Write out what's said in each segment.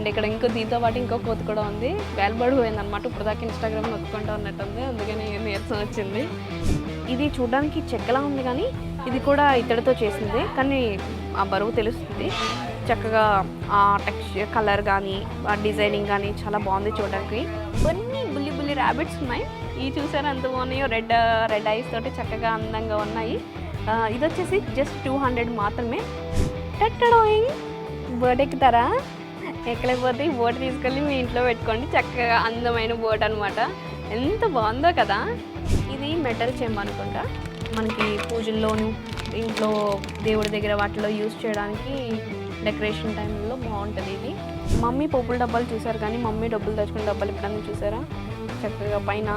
And ఇక్కడ ఇంకో దీంతో పాటు ఇంకో కోతి కూడా ఉంది. వేలబడి పోయింది అనమాట ఇప్పుడు దాకా ఇన్స్టాగ్రామ్ నొక్కుంటూ ఉన్నట్టుంది. అందుకని నీరసం వచ్చింది. ఇది చూడడానికి చెక్కలా ఉంది కానీ ఇది కూడా ఇతడితో చేసింది. కానీ ఆ బరువు తెలుస్తుంది. చక్కగా ఆ టెక్స్చర్ కలర్ కానీ ఆ డిజైనింగ్ కానీ చాలా బాగుంది చూడడానికి. కొన్ని బుల్లి బుల్లి ర్యాబిట్స్ ఉన్నాయి. ఇవి చూసారు ఎంత బాగున్నాయో? రెడ్ రెడ్ ఐస్ తోటి చక్కగా అందంగా ఉన్నాయి. ఆ, ఇది వచ్చేసి జస్ట్ టూ హండ్రెడ్ మాత్రమే. టట్టడోయింగ్. బర్త్డేకి ధర ఎక్కలేకపోతే ఈ బోట్ తీసుకెళ్ళి మీ ఇంట్లో పెట్టుకోండి. చక్కగా అందమైన బోట్ అనమాట ఎంత బాగుందో కదా. ఇది మెటల్ చెంబ అనుకుంటా. మనకి పూజల్లోను ఇంట్లో దేవుడి దగ్గర వాటిలో యూజ్ చేయడానికి డెకరేషన్ టైంలో బాగుంటుంది ఇది. మమ్మీ పోపుల డబ్బాలు చూసారు కానీ మమ్మీ డబ్బులు తెచ్చుకునే డబ్బాలు ఎప్పుడన్నా చూసారా? చక్కగా పైన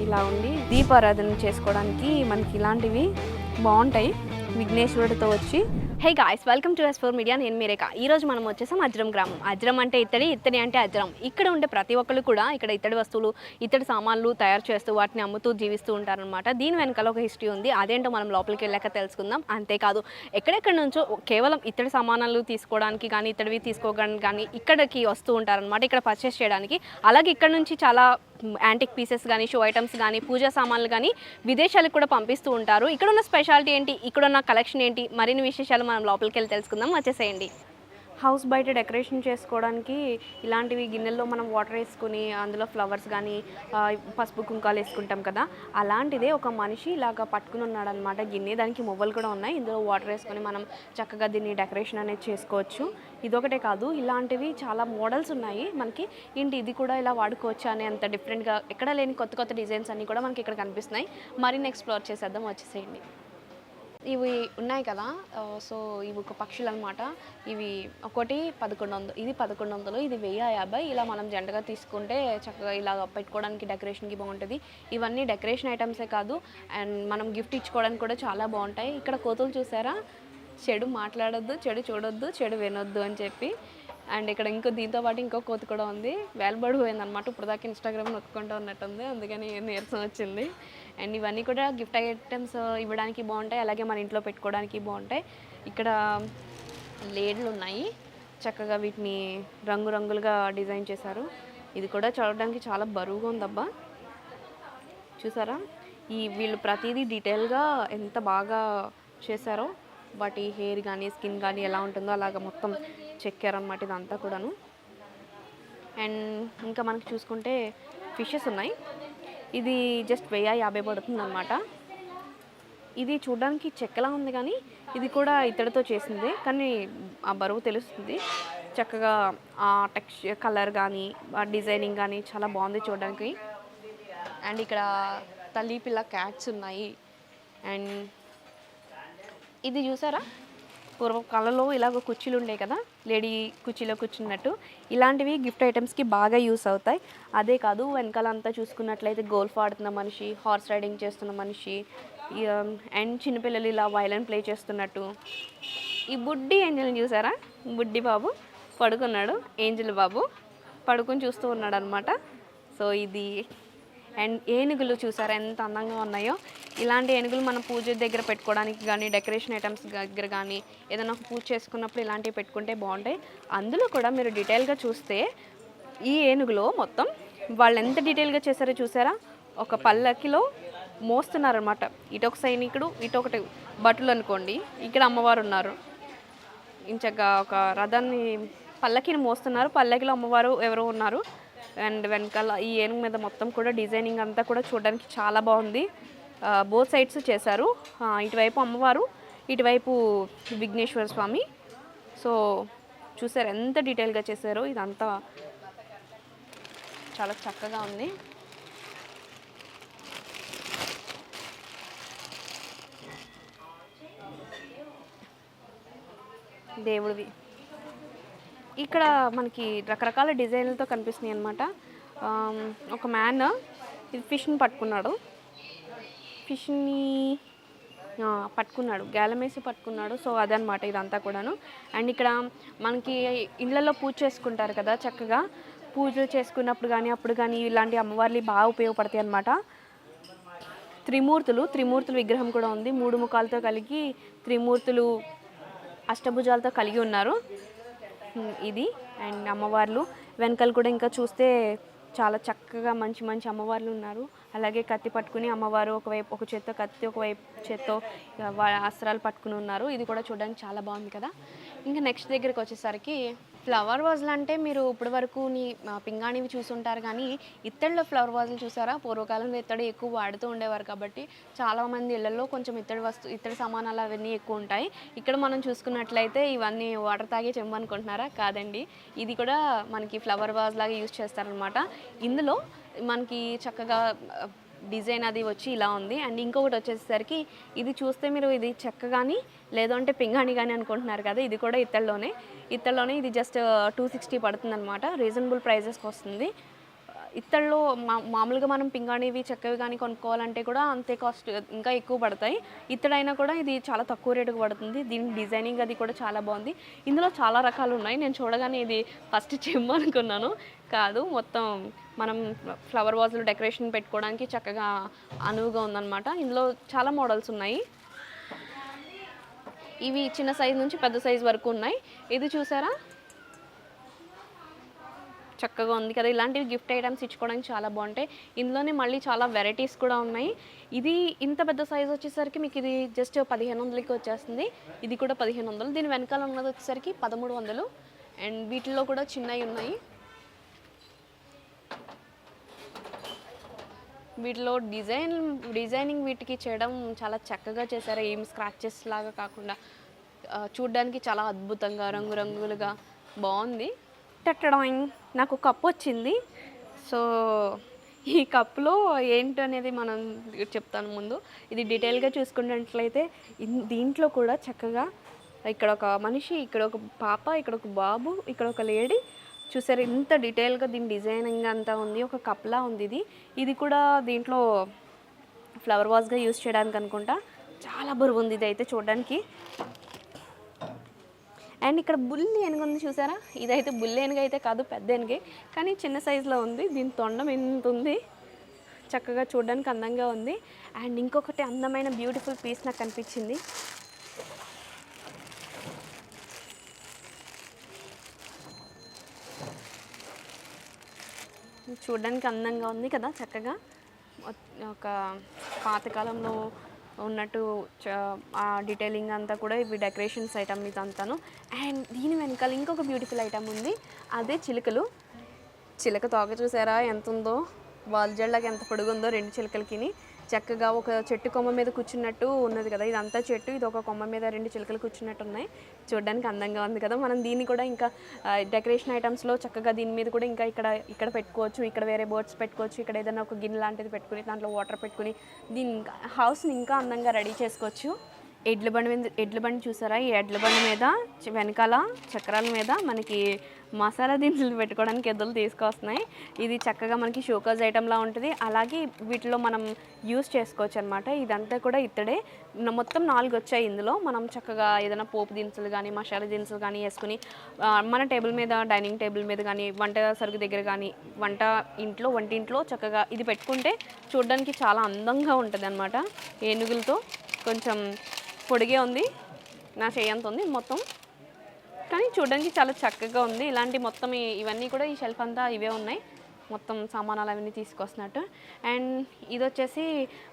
ఇలా ఉండి దీపారాధన చేసుకోవడానికి మనకి ఇలాంటివి బాగుంటాయి. విఘ్నేశ్వరుడితో వచ్చి hey guys welcome to S four media నేను మీరేక. ఈ రోజు మనం వచ్చేసాం అజ్రం గ్రామం. అజ్రం అంటే ఇత్తడి ఇత్తడి అంటే అజ్రం. ఇక్కడ ఉండే ప్రతి ఒక్కరు కూడా ఇక్కడ ఇత్తడి వస్తువులు ఇత్తడి సామాన్లు తయారు చేస్తూ వాటిని అమ్ముతూ జీవిస్తూ ఉంటారనమాట దీని వెనకాల ఒక హిస్టరీ ఉంది. అదేంటో మనం లోపలికి వెళ్ళాక తెలుసుకుందాం. అంతేకాదు ఎక్కడెక్కడ నుంచో కేవలం ఇత్తడి సామానాలు తీసుకోవడానికి కానీ ఇత్తడివి తీసుకోవడానికి కానీ ఇక్కడికి వస్తూ ఉంటారనమాట ఇక్కడ పర్చేస్ చేయడానికి. అలాగే ఇక్కడ నుంచి చాలా యాంటిక్ పీసెస్ కానీ షో ఐటమ్స్ కానీ పూజా సామాన్లు కానీ విదేశాలకు కూడా పంపిస్తూ ఉంటారు. ఇక్కడ ఉన్న స్పెషాలిటీ ఏంటి? ఇక్కడ ఉన్న కలెక్షన్ ఏంటి? మరిన్ని విశేషాలు మనం లోపలికి వెళ్ళి తెలుసుకుందాం. వచ్చేసేయండి. హౌస్ బయట డెకరేషన్ చేసుకోవడానికి ఇలాంటివి గిన్నెల్లో మనం వాటర్ వేసుకుని అందులో ఫ్లవర్స్ కానీ పసుపు కుంకాలు వేసుకుంటాం కదా. అలాంటిదే ఒక మనిషి ఇలాగ పట్టుకుని ఉన్నాడు అనమాట గిన్నె దానికి మొవ్వలు కూడా ఉన్నాయి. ఇందులో వాటర్ వేసుకొని మనం చక్కగా దీన్ని డెకరేషన్ అనేది చేసుకోవచ్చు. ఇదొకటే కాదు ఇలాంటివి చాలా మోడల్స్ ఉన్నాయి. మనకి ఏంటి ఇది కూడా ఇలా వాడుకోవచ్చు అనే అంత డిఫరెంట్గా ఎక్కడ లేని కొత్త కొత్త డిజైన్స్ అన్నీ కూడా మనకి ఇక్కడ కనిపిస్తున్నాయి. మరిన్ని ఎక్స్ప్లోర్ చేసేద్దాం. వచ్చేసేయండి. ఇవి ఉన్నాయి కదా సో ఇవి ఒక పక్షులు అనమాట ఇవి ఒకటి పదకొండు వందలు ఇది పదకొండు వందలు ఇది వెయ్యి యాభై. ఇలా మనం జంటగా తీసుకుంటే చక్కగా ఇలా పెట్టుకోవడానికి డెకరేషన్కి బాగుంటుంది. ఇవన్నీ డెకరేషన్ ఐటమ్సే కాదు అండ్ మనం గిఫ్ట్ ఇచ్చుకోవడానికి కూడా చాలా బాగుంటాయి. ఇక్కడ కోతులు చూసారా? చెడు మాట్లాడొద్దు చెడు చూడొద్దు చెడు వినొద్దు అని చెప్పి. అండ్ ఇక్కడ ఇంకో దీంతో పాటు ఇంకో కోతి కూడా ఉంది. వేలబడి పోయింది అనమాట ఇప్పుడు దాకా ఇన్స్టాగ్రామ్ నొక్కుంటూ ఉన్నట్టుంది. అందుకని నీరసం వచ్చింది. అండ్ ఇవన్నీ కూడా గిఫ్ట్ ఐటమ్స్ ఇవ్వడానికి బాగుంటాయి. అలాగే మన ఇంట్లో పెట్టుకోవడానికి బాగుంటాయి. ఇక్కడ లేడ్లు ఉన్నాయి చక్కగా వీటిని రంగురంగులుగా డిజైన్ చేశారు. ఇది కూడా చూడడానికి చాలా బరువుగా ఉందబ్బా. చూసారా? ఈ వీళ్ళు ప్రతిదీ డీటెయిల్గా ఎంత బాగా చేశారో వాటి హెయిర్ కానీ స్కిన్ కానీ ఎలా ఉంటుందో అలాగ మొత్తం చెక్కారనమాట ఇదంతా కూడాను. అండ్ ఇంకా మనకి చూసుకుంటే ఫిషెస్ ఉన్నాయి. ఇది జస్ట్ వెయ్యి యాభై పడుతుంది అనమాట ఇది చూడడానికి చెక్కలా ఉంది కానీ ఇది కూడా ఇతడితో చేసింది. కానీ ఆ బరువు తెలుస్తుంది. చక్కగా ఆ టెక్స్ కలర్ కానీ ఆ డిజైనింగ్ కానీ చాలా బాగుంది చూడడానికి. అండ్ ఇక్కడ తల్లి పిల్ల క్యాట్స్ ఉన్నాయి. అండ్ ఇది చూసారా? పూర్వకాలంలో ఇలాగ కుర్చీలు ఉండే కదా లేడీ కుర్చీలో కూర్చున్నట్టు ఇలాంటివి గిఫ్ట్ ఐటమ్స్కి బాగా యూస్ అవుతాయి. అదే కాదు వెనకాలంతా చూసుకున్నట్లయితే గోల్ఫ్ ఆడుతున్న మనిషి హార్స్ రైడింగ్ చేస్తున్న మనిషి అండ్ చిన్నపిల్లలు ఇలా వైలన్ ప్లే చేస్తున్నట్టు. ఈ బుడ్డి ఏంజల్ని చూసారా? బుడ్డి బాబు పడుకున్నాడు ఏంజల్ బాబు పడుకుని చూస్తూ ఉన్నాడు అనమాట సో ఇది అండ్ ఏనుగులు చూసారా? ఎంత అందంగా ఉన్నాయో. ఇలాంటి ఏనుగులు మనం పూజ దగ్గర పెట్టుకోవడానికి కానీ డెకరేషన్ ఐటమ్స్ దగ్గర కానీ ఏదైనా ఒక పూజ చేసుకున్నప్పుడు ఇలాంటివి పెట్టుకుంటే బాగుంటాయి. అందులో కూడా మీరు డీటెయిల్గా చూస్తే ఈ ఏనుగులో మొత్తం వాళ్ళు ఎంత డీటెయిల్గా చేశారో చూసారా? ఒక పల్లకిలో మోస్తున్నారనమాట ఇటొక సైనికుడు ఇటొకటి భటులు అనుకోండి. ఇక్కడ అమ్మవారు ఉన్నారు. ఇంచగా ఒక రథాన్ని పల్లకిని మోస్తున్నారు. పల్లకిలో అమ్మవారు ఎవరో ఉన్నారు. అండ్ వెనకాల ఈ ఏనుగు మీద మొత్తం కూడా డిజైనింగ్ అంతా కూడా చూడడానికి చాలా బాగుంది. బోత్ సైడ్స్ చేశారు. ఇటువైపు అమ్మవారు ఇటువైపు విఘ్నేశ్వర స్వామి. సో చూసారు ఎంత డీటెయిల్గా చేశారో ఇదంతా. చాలా చక్కగా ఉంది. దేవుడివి. ఇక్కడ మనకి రకరకాల డిజైన్లతో కనిపిస్తున్నాయి అనమాట ఒక మ్యాన్ ఇది ఫిష్ని పట్టుకున్నాడు. ఫిష్ని పట్టుకున్నాడు. గ్యాలమేసి పట్టుకున్నాడు. సో అదనమాట ఇదంతా కూడాను. అండ్ ఇక్కడ మనకి ఇళ్ళల్లో పూజ చేసుకుంటారు కదా చక్కగా. పూజలు చేసుకున్నప్పుడు కానీ అప్పుడు కానీ ఇలాంటి అమ్మవార్లు బాగా ఉపయోగపడతాయి అనమాట త్రిమూర్తులు త్రిమూర్తుల విగ్రహం కూడా ఉంది. మూడు ముఖాలతో కలిగి త్రిమూర్తులు అష్టభుజాలతో కలిగి ఉన్నారు. ఇది. అండ్ అమ్మవార్లు. వెనకాల కూడా ఇంకా చూస్తే చాలా చక్కగా మంచి మంచి అమ్మవార్లు ఉన్నారు. అలాగే కత్తి పట్టుకుని అమ్మవారు ఒకవైపు ఒక చేత్తో కత్తి ఒకవైపు చేత్తో అస్త్రాలు పట్టుకుని ఉన్నారు. ఇది కూడా చూడడానికి చాలా బాగుంది కదా. ఇంకా నెక్స్ట్ దగ్గరికి వచ్చేసరికి ఫ్లవర్ వాజ్లు అంటే మీరు ఇప్పటి వరకు నీ పింగాణివి చూసుంటారు కానీ ఇత్తడిలో ఫ్లవర్ వాజులు చూసారా? పూర్వకాలంలో ఇత్తడి ఎక్కువ వాడుతూ ఉండేవారు కాబట్టి చాలామంది ఇళ్ళలో కొంచెం ఇత్తడి వస్తు ఇత్తడి సామానాలు అవన్నీ ఎక్కువ ఉంటాయి. ఇక్కడ మనం చూసుకున్నట్లయితే ఇవన్నీ వాటర్ తాగే చెంబు అనుకుంటున్నారా? కాదండి. ఇది కూడా మనకి ఫ్లవర్ వాజ్ లాగా యూజ్ చేస్తారనమాట ఇందులో మనకి చక్కగా డిజైన్ అది వచ్చి ఇలా ఉంది. అండ్ ఇంకొకటి వచ్చేసరికి ఇది చూస్తే మీరు ఇది చెక్క కానీ లేదంటే పింగాణి కానీ అనుకుంటున్నారు కదా ఇది కూడా ఇత్తడిలోనే. ఇత్తడిలోనే ఇది జస్ట్ టూ సిక్స్టీ పడుతుంది అనమాట రీజనబుల్ ప్రైజెస్కి వస్తుంది ఇత్తడిలో మా మామూలుగా మనం పింగాణివి చెక్కవి కానీ కొనుక్కోవాలంటే కూడా అంతే కాస్ట్ ఇంకా ఎక్కువ పడతాయి. ఇత్తడైనా కూడా ఇది చాలా తక్కువ రేటుకు పడుతుంది. దీని డిజైనింగ్ అది కూడా చాలా బాగుంది. ఇందులో చాలా రకాలు ఉన్నాయి. నేను చూడగానే ఇది ఫస్ట్ చెమ్మ అనుకున్నాను. కాదు మొత్తం మనం ఫ్లవర్ వాజ్లు డెకరేషన్ పెట్టుకోవడానికి చక్కగా అనువుగా ఉందన్నమాట. ఇందులో చాలా మోడల్స్ ఉన్నాయి. ఇవి చిన్న సైజ్ నుంచి పెద్ద సైజ్ వరకు ఉన్నాయి. ఇది చూసారా? చక్కగా ఉంది కదా. ఇలాంటివి గిఫ్ట్ ఐటమ్స్ ఇచ్చుకోవడానికి చాలా బాగుంటాయి. ఇందులోనే మళ్ళీ చాలా వెరైటీస్ కూడా ఉన్నాయి. ఇది ఇంత పెద్ద సైజ్ వచ్చేసరికి మీకు ఇది జస్ట్ పదిహేను వందలకి వచ్చేస్తుంది. ఇది కూడా పదిహేను వందలు. దీని వెనకాల ఉన్నది వచ్చేసరికి పదమూడు వందలు. అండ్ వీటిల్లో కూడా చిన్నవి ఉన్నాయి. వీటిలో డిజైన్ డిజైనింగ్ వీటికి చేయడం చాలా చక్కగా చేశారు. ఏం స్క్రాచెస్ లాగా కాకుండా చూడడానికి చూడ్డానికి చాలా అద్భుతంగా రంగురంగులుగా బాగుంది. టట్టడాయింగ్ నాకు కప్పు వచ్చింది. సో ఈ కప్లో ఏంటి అనేది మనం చెప్తాను ముందు. ఇది డీటెయిల్గా చూసుకున్నట్లయితే దీంట్లో కూడా చక్కగా ఇక్కడ ఒక మనిషి ఇక్కడ ఒక పాప ఇక్కడ ఒక బాబు ఇక్కడ ఒక లేడీ చూసారు ఇంత డీటెయిల్గా దీని డిజైనింగ్ అంతా ఉంది ఒక కప్లా ఉంది ఇది. ఇది కూడా దీంట్లో ఫ్లవర్ వాజ్గా యూస్ చేయడానికి అనుకుంటా. చాలా బరువు ఉంది ఇది అయితే చూడడానికి. అండ్ ఇక్కడ బుల్లి ఏనుగు ఉంది చూసారా? ఇదైతే బుల్లి ఏనుగు అయితే కాదు పెద్ద ఏనుగే. కానీ చిన్న సైజులో ఉంది దీని తొండం ఎంత ఉంది. చక్కగా చూడడానికి అందంగా ఉంది. అండ్ ఇంకొకటి అందమైన బ్యూటిఫుల్ పీస్ నాకు కనిపించింది చూడడానికి అందంగా ఉంది కదా చక్కగా. ఒక పాతకాలంలో ఉన్నట్టు ఆ డీటెయిలింగ్ అంతా కూడా ఇవి డెకరేషన్స్ ఐటమ్ మీద అంతాను అండ్ దీని వెనకాల ఇంకొక బ్యూటిఫుల్ ఐటమ్ ఉంది. అదే చిలుకలు. చిలక తోక చూసారా? ఎంత ఉందో వాల్ జళ్ళకి ఎంత పొడుగుందో రెండు చిలుకలకిని. చక్కగా ఒక చెట్టు కొమ్మ మీద కూర్చున్నట్టు ఉన్నది కదా ఇదంతా చెట్టు ఇది ఒక కొమ్మ మీద రెండు చిలుకలు కూర్చున్నట్టు ఉన్నాయి. చూడడానికి అందంగా ఉంది కదా. మనం దీన్ని కూడా ఇంకా డెకరేషన్ ఐటమ్స్లో చక్కగా దీని మీద కూడా ఇంకా ఇక్కడ ఇక్కడ పెట్టుకోవచ్చు ఇక్కడ వేరే బోర్డ్స్ పెట్టుకోవచ్చు ఇక్కడ ఏదైనా ఒక గిన్నె లాంటిది పెట్టుకుని దాంట్లో వాటర్ పెట్టుకుని దీని హౌస్ని ఇంకా అందంగా రెడీ చేసుకోవచ్చు. ఎడ్ల బండి మీద ఎడ్ల బండి చూసారా? ఈ ఎడ్ల బండి మీద వెనకాల చక్రాల మీద మనకి మసాలా దినుసులు పెట్టుకోవడానికి ఎద్దులు తీసుకొస్తున్నాయి. ఇది చక్కగా మనకి షోకాజ్ ఐటెంలా ఉంటుంది. అలాగే వీటిలో మనం యూస్ చేసుకోవచ్చు అనమాట ఇదంతా కూడా ఇత్తడే. మొత్తం నాలుగు వచ్చాయి ఇందులో. మనం చక్కగా ఏదైనా పోపు దినుసులు కానీ మసాలా దినుసులు కానీ వేసుకుని మన టేబుల్ మీద డైనింగ్ టేబుల్ మీద కానీ వంట సరుకు దగ్గర కానీ వంట ఇంట్లో వంటింట్లో చక్కగా ఇది పెట్టుకుంటే చూడడానికి చాలా అందంగా ఉంటుంది అనమాట ఏనుగులతో కొంచెం పొడిగే ఉంది. నా చేయంత ఉంది మొత్తం. కానీ చూడడానికి చాలా చక్కగా ఉంది. ఇలాంటి మొత్తం ఇవన్నీ కూడా ఈ షెల్ఫ్ అంతా ఇవే ఉన్నాయి. మొత్తం సామానాలు అవన్నీ తీసుకొస్తున్నట్టు. అండ్ ఇది వచ్చేసి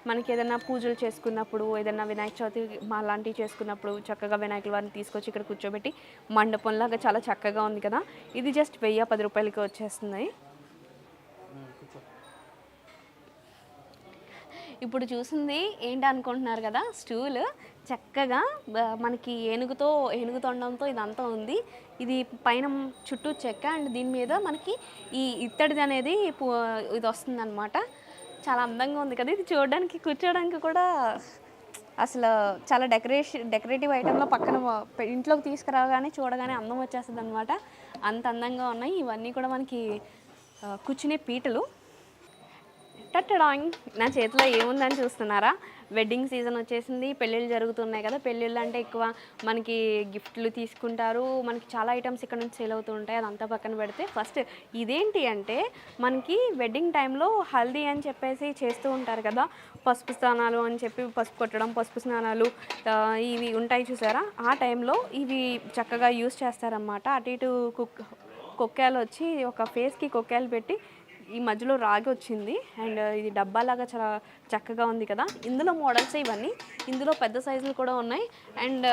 మనకి ఏదైనా పూజలు చేసుకున్నప్పుడు ఏదైనా వినాయక చవితి మా లాంటివి చేసుకున్నప్పుడు చక్కగా వినాయకుల వారిని తీసుకొచ్చి ఇక్కడ కూర్చోబెట్టి మండపంలాగా చాలా చక్కగా ఉంది కదా. ఇది జస్ట్ వెయ్యి పది రూపాయలకి వచ్చేస్తుంది ఇప్పుడు చూసింది ఏంటి అనుకుంటున్నారు కదా? స్టూల్. చక్కగా మనకి ఏనుగుతో ఏనుగు తొండంతో ఇదంతా ఉంది. ఇది పైన చుట్టూ చెక్క అండ్ దీని మీద మనకి ఈ ఇత్తడిది అనేది ఇది వస్తుంది చాలా అందంగా ఉంది కదా? ఇది చూడడానికి కూర్చోడానికి కూడా అసలు చాలా డెకరేషన్ డెకరేటివ్ ఐటెంలో పక్కన ఇంట్లోకి తీసుకురాగానే చూడగానే అందం వచ్చేస్తుంది అనమాట అంత అందంగా ఉన్నాయి. ఇవన్నీ కూడా మనకి కూర్చునే పీటలు. టట్టడాయింగ్ నా చేతిలో ఏముందని చూస్తున్నారా? వెడ్డింగ్ సీజన్ వచ్చేసింది పెళ్ళిళ్ళు జరుగుతున్నాయి కదా పెళ్ళిళ్ళు అంటే ఎక్కువ మనకి గిఫ్ట్లు తీసుకుంటారు మనకి చాలా ఐటమ్స్ ఇక్కడ నుంచి సేల్ అవుతూ ఉంటాయి అదంతా పక్కన పెడితే ఫస్ట్ ఇదేంటి అంటే మనకి వెడ్డింగ్ టైంలో హల్దీ అని చెప్పేసి చేస్తూ ఉంటారు కదా పసుపు స్నానాలు అని చెప్పి పసుపు కొట్టడం పసుపు స్నానాలు ఇవి ఉంటాయి చూసారా? ఆ టైంలో ఇవి చక్కగా యూస్ చేస్తారన్నమాట. అటు ఇటు కుక్ కొక్కాలు వచ్చి ఒక ఫేస్కి కొక్కాలు పెట్టి ఈ మధ్యలో రాగి వచ్చింది. అండ్ ఇది డబ్బాలాగా చాలా చక్కగా ఉంది కదా. ఇందులో మోడల్స్ ఇవన్నీ? ఇందులో పెద్ద సైజులు కూడా ఉన్నాయి. అండ్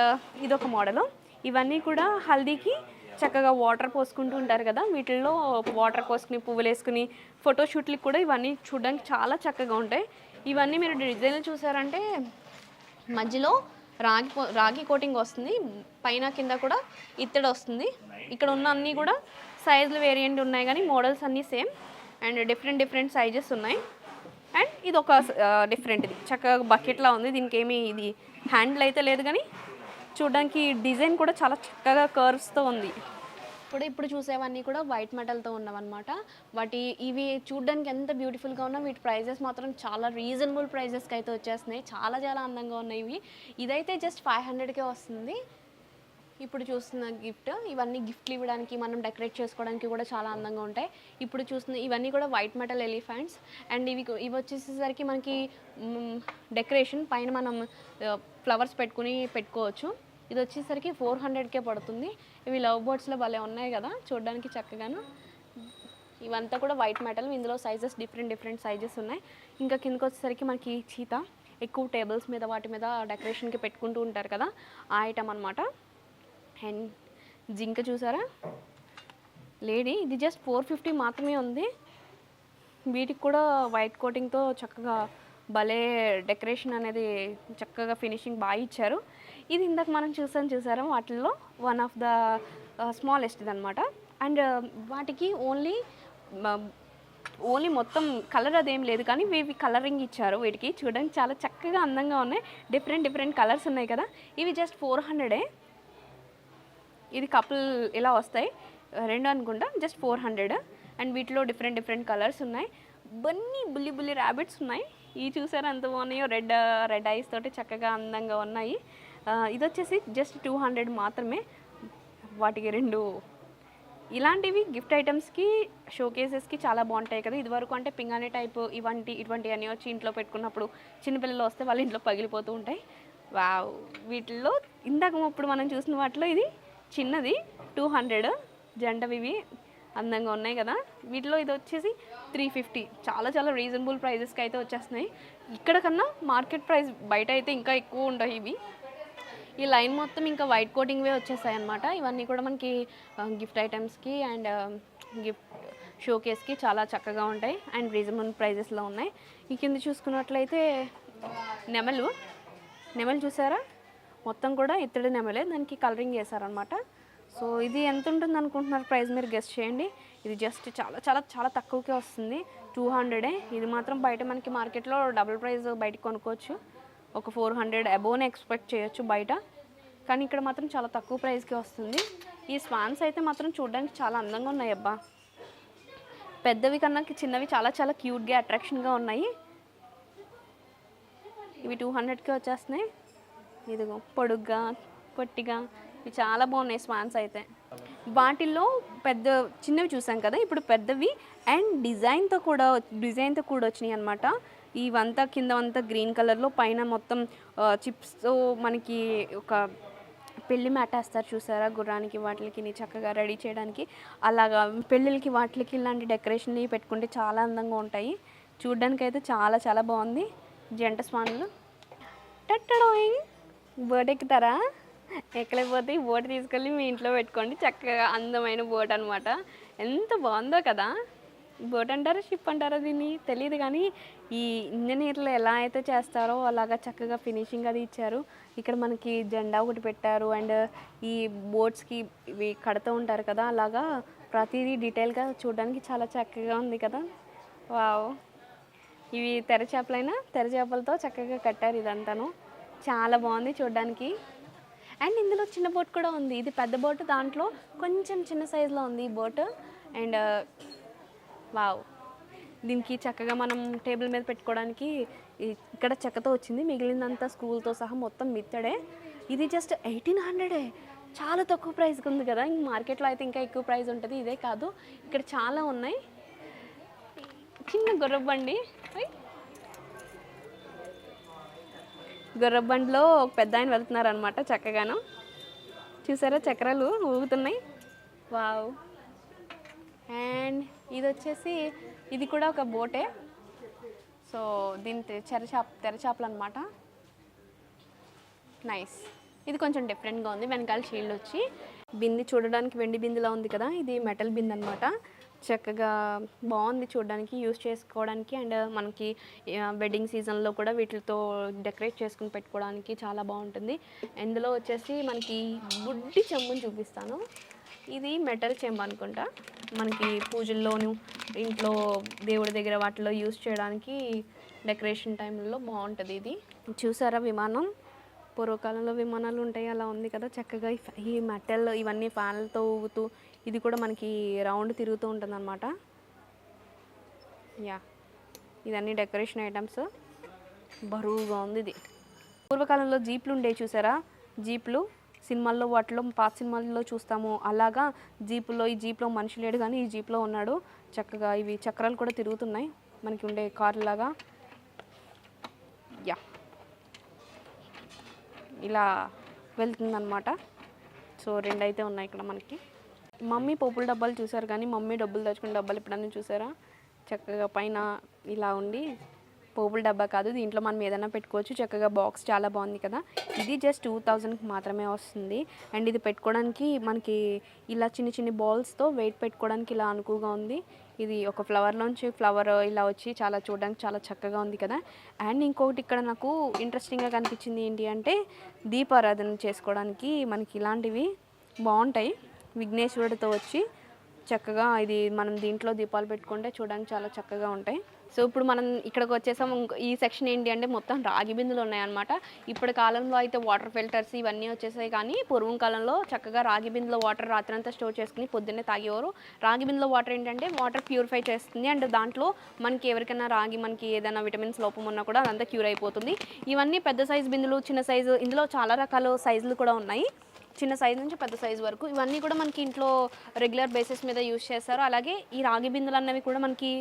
ఇది ఒక మోడలు. ఇవన్నీ కూడా హల్దీకి చక్కగా వాటర్ పోసుకుంటూ ఉంటారు కదా. వీటిల్లో వాటర్ పోసుకుని పువ్వులు వేసుకుని ఫోటోషూట్లకి కూడా ఇవన్నీ చూడడానికి చాలా చక్కగా ఉంటాయి. ఇవన్నీ మీరు డిజైన్లు చూసారంటే మధ్యలో రాగి రాగి కోటింగ్ వస్తుంది. పైన కింద కూడా ఇత్తడి వస్తుంది. ఇక్కడ ఉన్న అన్నీ కూడా సైజులు వేరియంట్ ఉన్నాయి కానీ మోడల్స్ అన్నీ same. And different different sizes ఉన్నాయి. అండ్ ఇది ఒక డిఫరెంట్ ఇది చక్కగా బకెట్లా ఉంది. దీనికి ఏమి ఇది హ్యాండిల్ అయితే లేదు కానీ చూడడానికి డిజైన్ కూడా చాలా చక్కగా కర్వ్స్తో ఉంది. ఇప్పుడు ఇప్పుడు చూసేవన్నీ కూడా వైట్ మెటల్తో ఉన్నవన్నమాట. వాటి ఇవి చూడడానికి ఎంత బ్యూటిఫుల్గా ఉన్నా వీటి ప్రైజెస్ మాత్రం చాలా రీజనబుల్ ప్రైజెస్కి అయితే వచ్చేస్తున్నాయి. చాలా చాలా అందంగా ఉన్నాయి ఇవి. ఇదైతే జస్ట్ ఫైవ్ హండ్రెడ్కే వస్తుంది. ఇప్పుడు చూస్తున్న గిఫ్ట్ ఇవన్నీ గిఫ్ట్లు ఇవ్వడానికి మనం డెకరేట్ చేసుకోవడానికి కూడా చాలా అందంగా ఉంటాయి. ఇప్పుడు చూస్తున్న ఇవన్నీ కూడా వైట్ మెటల్ ఎలిఫెంట్స్. అండ్ ఇవి ఇవి వచ్చేసేసరికి మనకి డెకరేషన్ పైన మనం ఫ్లవర్స్ పెట్టుకుని పెట్టుకోవచ్చు. ఇది వచ్చేసరికి ఫోర్ హండ్రెడ్కే పడుతుంది. ఇవి లవ్ బర్డ్స్లో భలే ఉన్నాయి కదా చూడడానికి చక్కగాను. ఇవంతా కూడా వైట్ మెటల్ ఇందులో సైజెస్ డిఫరెంట్ డిఫరెంట్ సైజెస్ ఉన్నాయి. ఇంకా కిందకి వచ్చేసరికి మనకి చీత ఎక్కువ టేబుల్స్ మీద వాటి మీద డెకరేషన్కి పెట్టుకుంటూ ఉంటారు కదా ఆ ఐటమ్ అనమాట అండ్ జింక చూసారా? లేడీ ఇది జస్ట్ ఫోర్ ఫిఫ్టీ మాత్రమే ఉంది. వీటికి కూడా వైట్ కోటింగ్తో చక్కగా భలే డెకరేషన్ అనేది చక్కగా ఫినిషింగ్ బాగా ఇచ్చారు. ఇది ఇందాక మనం చూసాం చూసారా? వాటిల్లో వన్ ఆఫ్ ద స్మాలెస్ట్ ఇది అనమాట అండ్ వాటికి ఓన్లీ ఓన్లీ uh, మొత్తం కలర్ అదేం లేదు కానీ ఇవి కలరింగ్ ఇచ్చారు వీటికి. చూడడానికి చాలా చక్కగా అందంగా ఉన్నాయి. డిఫరెంట్ డిఫరెంట్ కలర్స్ ఉన్నాయి కదా. ఇవి జస్ట్ ఫోర్ హండ్రెడే ఇది కపుల్ ఇలా వస్తాయి? రెండు అనుకుంటా. జస్ట్ ఫోర్ హండ్రెడ్ అండ్ వీటిలో డిఫరెంట్ డిఫరెంట్ కలర్స్ ఉన్నాయి. బన్నీ బుల్లి బుల్లి ర్యాబిట్స్ ఉన్నాయి. ఇవి చూసారు ఎంత బాగున్నాయో? రెడ్ రెడ్ ఐస్ తోటి చక్కగా అందంగా ఉన్నాయి. ఇది వచ్చేసి జస్ట్ టూ హండ్రెడ్ మాత్రమే. వాటికి రెండు ఇలాంటివి గిఫ్ట్ ఐటమ్స్కి షోకేసెస్కి చాలా బాగుంటాయి కదా. ఇదివరకు అంటే పింగాణి టైప్ ఇవంటి ఇటువంటి అన్నీ వచ్చి ఇంట్లో పెట్టుకున్నప్పుడు చిన్నపిల్లలు వస్తే వాళ్ళ ఇంట్లో పగిలిపోతూ ఉంటాయి. వావ్ వీటిల్లో ఇందాక ఇప్పుడు మనం చూసిన వాటిలో ఇది చిన్నది టూ హండ్రెడ్ జంటవి ఇవి అందంగా ఉన్నాయి కదా. వీటిలో ఇది వచ్చేసి త్రీ ఫిఫ్టీ చాలా చాలా రీజనబుల్ ప్రైజెస్కి అయితే వచ్చేస్తున్నాయి. ఇక్కడ కన్నా మార్కెట్ ప్రైస్ బయట అయితే ఇంకా ఎక్కువ ఉంటాయి ఇవి. ఈ లైన్ మొత్తం ఇంకా వైట్ కోటింగ్వే వచ్చేసాయి అనమాట ఇవన్నీ కూడా మనకి గిఫ్ట్ ఐటమ్స్కి అండ్ గిఫ్ట్ షోకేస్కి చాలా చక్కగా ఉంటాయి అండ్ రీజనబుల్ ప్రైజెస్లో ఉన్నాయి. ఈ కింద చూసుకున్నట్లయితే నెమలు. నెమలు చూసారా? మొత్తం కూడా ఇత్తడి నెమలే దానికి కలరింగ్ చేశారనమాట సో ఇది ఎంత ఉంటుంది అనుకుంటున్నారు ప్రైస్ మీరు గెస్ట్ చేయండి. ఇది జస్ట్ చాలా చాలా చాలా తక్కువకే వస్తుంది. టూ హండ్రెడే ఇది మాత్రం బయట మనకి మార్కెట్లో డబుల్ ప్రైస్ బయటకు కొనుక్కోవచ్చు. ఒక ఫోర్ హండ్రెడ్ అబోనే ఎక్స్పెక్ట్ చేయొచ్చు బయట. కానీ ఇక్కడ మాత్రం చాలా తక్కువ ప్రైస్కి వస్తుంది. ఈ స్వాన్స్ అయితే మాత్రం చూడడానికి చాలా అందంగా ఉన్నాయి అబ్బా. పెద్దవి కన్నా చిన్నవి చాలా చాలా క్యూట్గా అట్రాక్షన్గా ఉన్నాయి. ఇవి టూ హండ్రెడ్కే వచ్చేస్తున్నాయి. ఇదిగో పొడుగ్గా పొట్టిగా ఇవి చాలా బాగున్నాయి స్వాన్స్ అయితే. వాటిల్లో పెద్ద చిన్నవి చూసాం కదా ఇప్పుడు పెద్దవి అండ్ డిజైన్తో కూడా డిజైన్తో కూడా వచ్చినాయి అనమాట ఇవంతా కింద అంతా గ్రీన్ కలర్లో పైన మొత్తం చిప్స్తో మనకి ఒక పెళ్ళి మ్యాట్ వేస్తారు చూసారా? గుర్రానికి వాటికి చక్కగా రెడీ చేయడానికి. అలాగా పెళ్ళిళ్ళకి వాటికి ఇలాంటి డెకరేషన్ పెట్టుకుంటే చాలా అందంగా ఉంటాయి. చూడ్డానికి అయితే చాలా చాలా బాగుంది. జంట స్వాన్లు. టట్టడోయింగ్ బోట్ ఎక్కుతారా ఎక్కలేకపోతే ఈ బోట్ తీసుకెళ్ళి మీ ఇంట్లో పెట్టుకోండి. చక్కగా అందమైన బోట్ అనమాట ఎంత బాగుందో కదా. బోట్ అంటారా షిప్ అంటారా దీన్ని? తెలియదు కానీ ఈ ఇంజనీర్లు ఎలా అయితే చేస్తారో అలాగా చక్కగా ఫినిషింగ్ అది ఇచ్చారు. ఇక్కడ మనకి జెండా ఒకటి పెట్టారు. అండ్ ఈ బోట్స్కి ఇవి కడుతూ ఉంటారు కదా అలాగా ప్రతిదీ డీటెయిల్గా చూడడానికి చాలా చక్కగా ఉంది కదా. వావ్. ఇవి తెర చేపలైనా తెర చేపలతో చక్కగా కట్టారు ఇదంతాను. చాలా బాగుంది చూడడానికి. అండ్ ఇందులో చిన్న బోట్ కూడా ఉంది. ఇది పెద్ద బోట్ దాంట్లో కొంచెం చిన్న సైజులో ఉంది ఈ బోట్. And wow. దీనికి చక్కగా మనం టేబుల్ మీద పెట్టుకోవడానికి ఇక్కడ చెక్కతో వచ్చింది. మిగిలినంతా స్క్రూలతో సహా మొత్తం మిత్తడే ఇది జస్ట్ ఎయిటీన్ హండ్రెడే చాలా తక్కువ ప్రైస్కి ఉంది కదా. ఇంక మార్కెట్లో అయితే ఇంకా ఎక్కువ ప్రైస్ ఉంటుంది. ఇదే కాదు. ఇక్కడ చాలా ఉన్నాయి. చిన్న గుర్రబండి ఓయ్. గుర్రబండిలో ఒక పెద్ద ఆయన వెళ్తున్నారు అనమాట చక్కగాను. చూసారా చక్రాలు ఊగుతున్నాయి. వావ్. అండ్ ఇది వచ్చేసి ఇది కూడా ఒక బోటే. సో దీని తె- చెరచాప తెరచాపలు అనమాట నైస్. ఇది కొంచెం డిఫరెంట్గా ఉంది. వెనకాల షీల్డ్ వచ్చి. బింది చూడడానికి వెండి బిందిలా ఉంది కదా ఇది మెటల్ బింది అనమాట చక్కగా బాగుంది చూడడానికి యూస్ చేసుకోవడానికి. అండ్ మనకి వెడ్డింగ్ సీజన్లో కూడా వీటితో డెకరేట్ చేసుకుని పెట్టుకోవడానికి చాలా బాగుంటుంది. ఇందులో వచ్చేసి మనకి బుడ్డి చెంబుని చూపిస్తాను. ఇది మెటల్ చెంబు అనుకుంటా. మనకి పూజల్లోను ఇంట్లో దేవుడి దగ్గర వాటిలో యూస్ చేయడానికి డెకరేషన్ టైంలో బాగుంటుంది ఇది. చూసారా విమానం? పూర్వకాలంలో విమానాలు ఉంటాయి అలా ఉంది కదా. చక్కగా ఈ ఈ మెటల్ ఇవన్నీ ఫ్యాన్లతో ఊగుతూ ఇది కూడా మనకి రౌండ్ తిరుగుతూ ఉంటుంది అనమాట యా ఇదన్నీ డెకరేషన్ ఐటమ్స్. బరువుగా ఉంది ఇది. పూర్వకాలంలో జీప్లు ఉండే చూసారా? జీప్లు సినిమాల్లో వాటిలో పాత సినిమాల్లో చూస్తాము. అలాగా జీపులో ఈ జీప్లో మనిషి లేడు కానీ ఈ జీప్లో ఉన్నాడు. చక్కగా ఇవి చక్రాలు కూడా తిరుగుతున్నాయి. మనకి ఉండే కార్లాగా. యా ఇలా వెళ్తుందన్నమాట. సో రెండు అయితే ఉన్నాయి ఇక్కడ మనకి. మమ్మీ పోపుల డబ్బాలు చూసారు కానీ మమ్మీ డబ్బులు దాచుకునే డబ్బాలు ఎప్పుడన్నా చూసారా? చక్కగా పైన ఇలా ఉండి పోపుల డబ్బా కాదు దీంట్లో మనం ఏదైనా పెట్టుకోవచ్చు. చక్కగా బాక్స్ చాలా బాగుంది కదా. ఇది జస్ట్ టూ థౌజండ్కి మాత్రమే వస్తుంది. అండ్ ఇది పెట్టుకోవడానికి మనకి ఇలా చిన్న చిన్న బాల్స్తో వెయిట్ పెట్టుకోవడానికి ఇలా అనుకువగా ఉంది. ఇది ఒక ఫ్లవర్లోంచి ఫ్లవర్ ఇలా వచ్చి చాలా చూడడానికి చాలా చక్కగా ఉంది కదా. అండ్ ఇంకొకటి ఇక్కడ నాకు ఇంట్రెస్టింగ్గా కనిపించింది ఏంటి అంటే దీపారాధన చేసుకోవడానికి మనకి ఇలాంటివి బాగుంటాయి. విఘ్నేశ్వరుడితో వచ్చి చక్కగా ఇది మనం దీంట్లో దీపాలు పెట్టుకుంటే చూడడానికి చాలా చక్కగా ఉంటాయి. సో ఇప్పుడు మనం ఇక్కడికి వచ్చేసాం. ఈ సెక్షన్ ఏంటి అంటే మొత్తం రాగి బిందులు ఉన్నాయన్నమాట. ఇప్పటి కాలంలో అయితే వాటర్ ఫిల్టర్స్ ఇవన్నీ వచ్చేసాయి కానీ పూర్వం కాలంలో చక్కగా రాగి బిందులో వాటర్ రాత్రంతా స్టోర్ చేసుకుని పొద్దున్నే తాగేవారు. రాగి బిందులో వాటర్ ఏంటంటే వాటర్ ప్యూరిఫై చేస్తుంది అండ్ దాంట్లో మనకి ఎవరికైనా రాగి మనకి ఏదైనా విటమిన్స్ లోపం ఉన్నా కూడా అదంతా క్యూర్ అయిపోతుంది. ఇవన్నీ పెద్ద సైజు బిందులు చిన్న సైజు ఇందులో చాలా రకాల సైజులు కూడా ఉన్నాయి. చిన్న సైజు నుంచి పెద్ద సైజ్ వరకు. ఇవన్నీ కూడా మనకి ఇంట్లో రెగ్యులర్ బేసిస్ మీద యూజ్ చేస్తారు. అలాగే ఈ రాగి బిందులు అన్నవి కూడా మనకి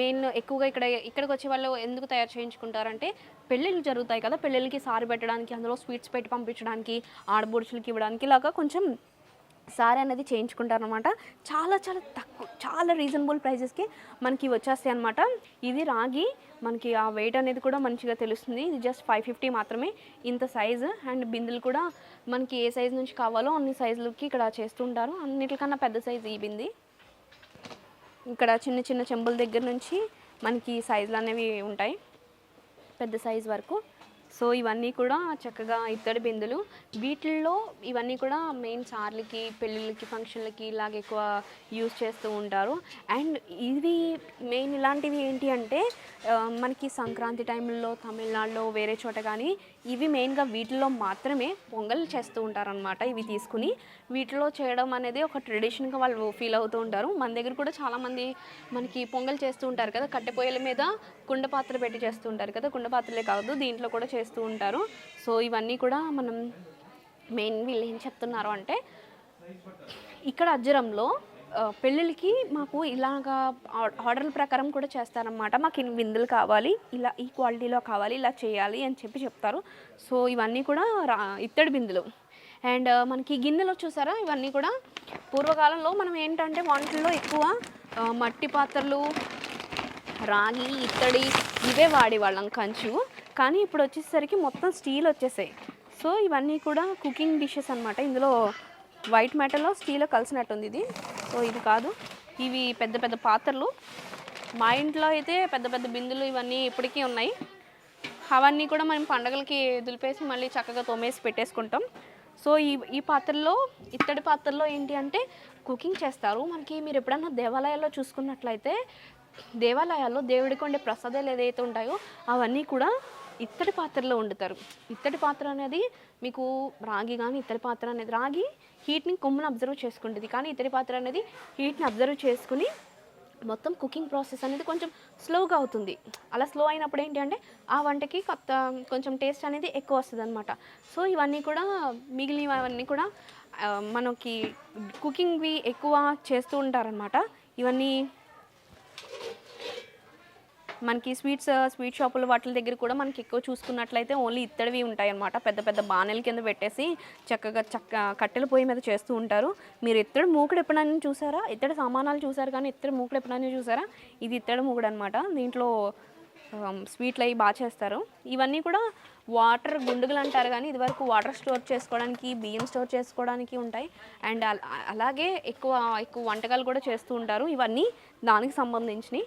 మెయిన్ ఎక్కువగా ఇక్కడ ఇక్కడికి వచ్చే వాళ్ళు ఎందుకు తయారు చేయించుకుంటారంటే పెళ్ళిళ్ళు జరుగుతాయి కదా. పెళ్ళిళ్ళకి సారి పెట్టడానికి అందులో స్వీట్స్ పెట్టి పంపించడానికి ఆడబొడుచులకి ఇవ్వడానికి ఇలాగా కొంచెం సారీ అనేది చేయించుకుంటారు అనమాట చాలా చాలా తక్కువ చాలా రీజనబుల్ ప్రైజెస్కి మనకి వచ్చేస్తాయి అనమాట ఇది రాగి మనకి ఆ వెయిట్ అనేది కూడా మంచిగా తెలుస్తుంది. ఇది జస్ట్ ఫైవ్ ఫిఫ్టీ మాత్రమే. ఇంత సైజు అండ్ బిందులు కూడా మనకి ఏ సైజు నుంచి కావాలో అన్ని సైజులకి ఇక్కడ చేస్తుంటారు అన్నిటికన్నా పెద్ద సైజు ఈ బింది. ఇక్కడ చిన్న చిన్న చెంబుల దగ్గర నుంచి మనకి సైజులు అనేవి ఉంటాయి. పెద్ద సైజ్ వరకు. సో ఇవన్నీ కూడా చక్కగా ఇత్తడి బిందులు. వీటిల్లో ఇవన్నీ కూడా మెయిన్ సార్లకి పెళ్ళిళ్ళకి ఫంక్షన్లకి ఇలాగ ఎక్కువ యూజ్ చేస్తూ ఉంటారు. అండ్ ఇవి మెయిన్ ఇలాంటివి ఏంటి అంటే మనకి సంక్రాంతి టైంలో తమిళనాడులో వేరే చోట కానీ ఇవి మెయిన్గా వీటిల్లో మాత్రమే పొంగల్ చేస్తూ ఉంటారనమాట ఇవి తీసుకుని. వీటిలో చేయడం అనేది ఒక ట్రెడిషన్గా వాళ్ళు ఫీల్ అవుతూ ఉంటారు. మన దగ్గర కూడా చాలామంది మనకి పొంగల్ చేస్తూ ఉంటారు కదా కట్టె మీద కుండ పాత్ర పెట్టి చేస్తూ ఉంటారు కదా కుండ పాత్రలే కాదు దీంట్లో కూడా చేస్తూ ఉంటారు. సో ఇవన్నీ కూడా మనం మెయిన్ వీళ్ళు ఏం చెప్తున్నారు అంటే ఇక్కడ అజ్జరంలో పెళ్ళిళ్ళకి మాకు ఇలాగా ఆర్డర్ల ప్రకారం కూడా చేస్తారనమాట మాకు ఇన్ని విందులు కావాలి ఇలా ఈ క్వాలిటీలో కావాలి ఇలా చేయాలి అని చెప్పి చెప్తారు. సో ఇవన్నీ కూడా రా ఇత్తడి బిందులు. అండ్ మనకి గిన్నెలు చూసారా? ఇవన్నీ కూడా పూర్వకాలంలో మనం ఏంటంటే వంటల్లో ఎక్కువ మట్టి పాత్రలు రాగి ఇత్తడి ఇవే వాడేవాళ్ళం కంచు. కానీ ఇప్పుడు వచ్చేసరికి మొత్తం స్టీల్ వచ్చేసాయి. సో ఇవన్నీ కూడా కుకింగ్ డిషెస్ అనమాట ఇందులో వైట్ మెటల్లో స్టీల్ కలిసినట్టుంది ఇది. సో ఇది కాదు. ఇవి పెద్ద పెద్ద పాత్రలు. మా ఇంట్లో అయితే పెద్ద పెద్ద బిందులు ఇవన్నీ ఇప్పటికీ ఉన్నాయి. అవన్నీ కూడా మనం పండగలకి దులిపేసి మళ్ళీ చక్కగా తోమేసి పెట్టేసుకుంటాం. సో ఈ ఈ పాత్రలో ఇత్తడి పాత్రలో ఏంటి అంటే కుకింగ్ చేస్తారు. మనకి మీరు ఎప్పుడన్నా దేవాలయాల్లో చూసుకున్నట్లయితే దేవాలయాల్లో దేవుడికి ఉండే ప్రసాదాలు ఏదైతే ఉంటాయో అవన్నీ కూడా ఇత్తడి పాత్రలో వండుతారు. ఇత్తడి పాత్ర అనేది మీకు రాగి కానీ ఇత్తడి పాత్ర అనేది రాగి హీట్ని కొమ్మును అబ్జర్వ్ చేసుకుంటుంది. కానీ ఇత్తడి పాత్ర అనేది హీట్ని అబ్జర్వ్ చేసుకుని మొత్తం కుకింగ్ ప్రాసెస్ అనేది కొంచెం స్లోగా అవుతుంది. అలా స్లో అయినప్పుడు ఏంటి అంటే ఆ వంటకి కొత్త కొంచెం టేస్ట్ అనేది ఎక్కువ వస్తుంది అనమాట సో ఇవన్నీ కూడా మిగిలినవన్నీ కూడా మనకి కుకింగ్వి ఎక్కువ చేస్తూ ఉంటారనమాట ఇవన్నీ మనకి స్వీట్స్ స్వీట్ షాపుల వాటి దగ్గర కూడా మనకి ఎక్కువ చూసుకున్నట్లయితే ఓన్లీ ఇత్తడివి ఉంటాయి అన్నమాట పెద్ద పెద్ద బాణెల కింద పెట్టేసి చక్కగా చక్క కట్టెల పొయ్యి మీద చేస్తూ ఉంటారు. మీరు ఇత్తడి మూకుడు ఎప్పుడైనా చూసారా? ఇత్తడి సామానాలు చూసారు కానీ ఇత్తడి మూకుడు ఎప్పుడైనా చూసారా? ఇది ఇత్తడి మూకుడు అనమాట దీంట్లో స్వీట్లు అవి బాగా చేస్తారు. ఇవన్నీ కూడా వాటర్ గుండుగులు అంటారు కానీ ఇదివరకు వాటర్ స్టోర్ చేసుకోవడానికి బియ్యం స్టోర్ చేసుకోవడానికి ఉంటాయి. అండ్ అలాగే ఎక్కువ ఎక్కువ వంటకాలు కూడా చేస్తూ ఉంటారు. ఇవన్నీ దానికి సంబంధించినవి.